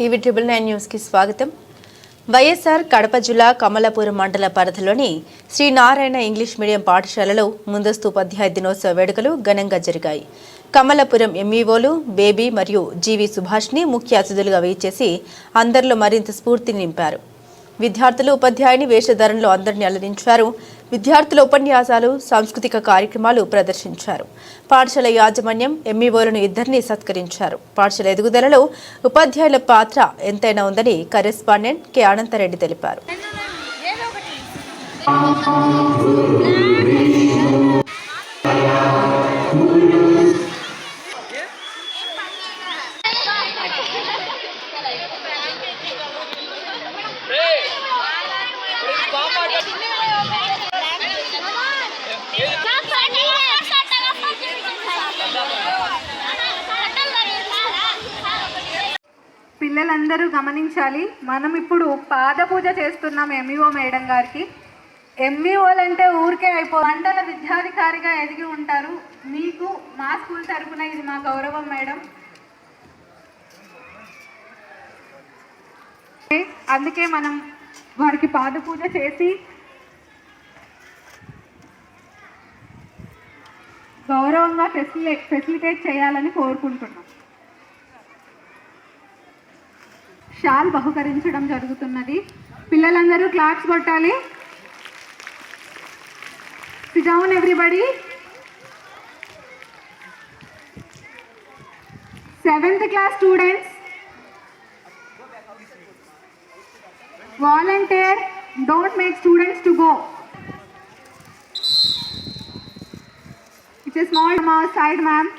TV triple nine న్యూస్కి స్వాగతం. వైఎస్ఆర్ కడప జిల్లా కమలాపూర్ మండల పరిధిలోని శ్రీ నారాయణ ఇంగ్లీష్ మీడియం పాఠశాలలో ముందస్తు ఉపాధ్యాయ దినోత్సవ వేడుకలు ఘనంగా జరిగాయి. కమలాపురం ఎంఈఓలు బేబీ మరియు జీవి సుభాష్ని ముఖ్య అతిథులుగా వేయిచేసి అందరిలో మరింత స్ఫూర్తిని నింపారు. విద్యార్థులు ఉపాధ్యాయుని వేషధారణలో అందరినీ అలరించారు విద్యార్థుల ఉపన్యాసాలు సాంస్కృతిక కార్యక్రమాలు ప్రదర్శించారు. పాఠశాల యాజమాన్యం ఎంఈఓలను ఇద్దరిని సత్కరించారు. పాఠశాల ఎదుగుదలలో ఉపాధ్యాయుల పాత్ర ఎంతైనా ఉందని కరెస్పాండెంట్ కె. అనంతరెడ్డి తెలిపారు. పిల్లలందరూ గమనించాలి. మనం ఇప్పుడు పాద పూజ చేస్తున్నాం ఎంఈఓ మేడం గారికి. ఎంఈఓలంటే ఊరికే అయిపో మండల విద్యాధికారిగా ఎదిగి ఉంటారు. మీకు మా స్కూల్ తరపున ఇది మా గౌరవం మేడం. అందుకే మనం వారికి పాద పూజ చేసి గౌరవంగా ఫెసిలి ఫెసిలిటేట్ చేయాలని కోరుకుంటున్నాం. షాల్ బహుకరించడం జరుగుతున్నది. పిల్లలందరూ క్లాప్స్ కొట్టాలి. Down everybody seventh class students volunteer don't make students to go it's small side ma'am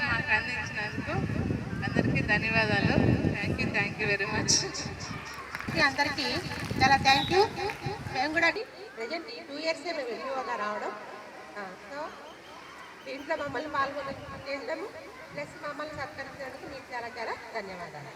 మాకు అందించినందుకు అందరికీ ధన్యవాదాలు. Thank you thank you very much అందరికీ చాలా థ్యాంక్ యూ మేము కూడా ప్రజెంట్ ఈ టూ ఇయర్సే మేము ఎంపీఓగా రావడం. ఆ, సో దీంట్లో మమ్మల్ని పాల్గొన చేసడము ప్లస్ మమ్మల్ని సత్కరించినందుకు మీకు చాలా చాలా ధన్యవాదాలు.